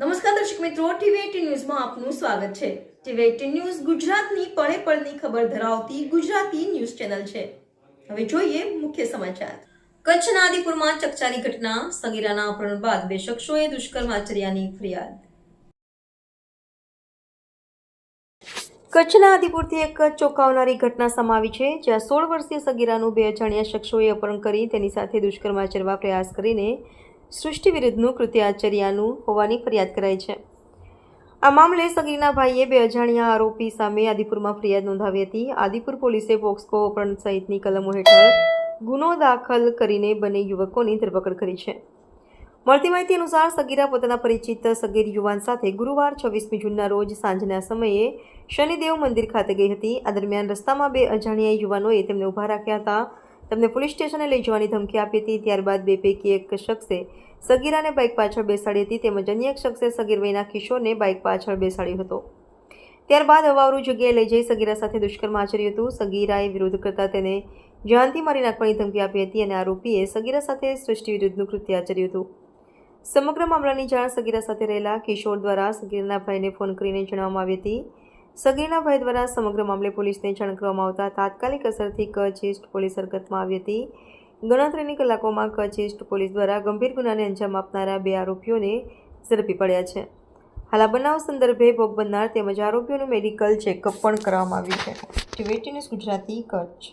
નમસ્કાર દર્શક મિત્રો ટીવી ન્યૂઝમાં આપનું સ્વાગત છે. ટીવી ન્યૂઝ ગુજરાતની પળે પળની ખબર ધરાવતી ગુજરાતી ન્યૂઝ ચેનલ છે. હવે જોઈએ મુખ્ય સમાચાર. કચ્છના આદિપુરમાં ચકચારી ઘટના, સગીરાના અપહરણ બાદ બે શખ્સોએ દુષ્કર્મ આચર્યાની ફરિયાદ. કચ્છના આદિપુરથી એક ચોંકાવનારી ઘટના સમાવી છે, જ્યાં સોળ વર્ષીય સગીરાનું બે અજાણ્યા શખ્સોએ અપહરણ કરી તેની સાથે દુષ્કર્મ આચરવા પ્રયાસ કરીને સૃષ્ટિ વિરુદ્ધનું કૃત્ય આચર્યાનું હોવાની ફરિયાદ કરાઈ છે. આ મામલે સગીરના ભાઈએ બે અજાણ્યા આરોપી સામે આદિપુરમાં ફરિયાદ નોંધાવી હતી. આદિપુર પોલીસે પોક્સકો અપહરણ સહિતની કલમો હેઠળ ગુનો દાખલ કરીને બંને યુવકોની ધરપકડ કરી છે. મળતી માહિતી અનુસાર સગીરા પોતાના પરિચિત સગીર યુવાન સાથે ગુરુવાર છવ્વીસમી જૂનના રોજ સાંજના સમયે શનિદેવ મંદિર ખાતે ગઈ હતી. આ દરમિયાન રસ્તામાં બે અજાણ્યા યુવાનોએ તેમને ઊભા રાખ્યા હતા. તેમને પોલીસ સ્ટેશને લઈ જવાની ધમકી આપી હતી. ત્યારબાદ બે પૈકી એક શખ્સે સગીરાને બાઇક પાછળ બેસાડી હતી તેમજ અન્ય એક શખ્સે સગીર વયના કિશોરને બાઇક પાછળ બેસાડ્યો હતો. ત્યારબાદ અવાવરૂ જગ્યાએ લઈ જઈ સગીરા સાથે દુષ્કર્મ આચર્યું હતું. સગીરાએ વિરોધ કરતા તેને જાનથી મારી નાખવાની ધમકી આપી હતી અને આરોપીએ સગીરા સાથે સૃષ્ટિ વિરુદ્ધનું કૃત્ય આચર્યું હતું. સમગ્ર મામલાની જાણ સગીરા સાથે રહેલા કિશોર દ્વારા સગીરના ભાઈને ફોન કરીને જણાવવામાં આવી હતી. સગીરના ભાઈ દ્વારા સમગ્ર મામલે પોલીસને જાણ કરવામાં આવતા તાત્કાલિક અસરથી કચ્છ ઇસ્ટ પોલીસ હરકતમાં આવી હતી. ગણતરીની કલાકોમાં કચ્છ ઈસ્ટ પોલીસ દ્વારા ગંભીર ગુનાને અંજામ આપનારા બે આરોપીઓને ઝડપી પડ્યા છે. હાલ આ બનાવ સંદર્ભે ભોગ બનનાર તેમજ આરોપીઓનું મેડિકલ ચેકઅપ પણ કરવામાં આવ્યું છે. TV news Gujarati Kutch.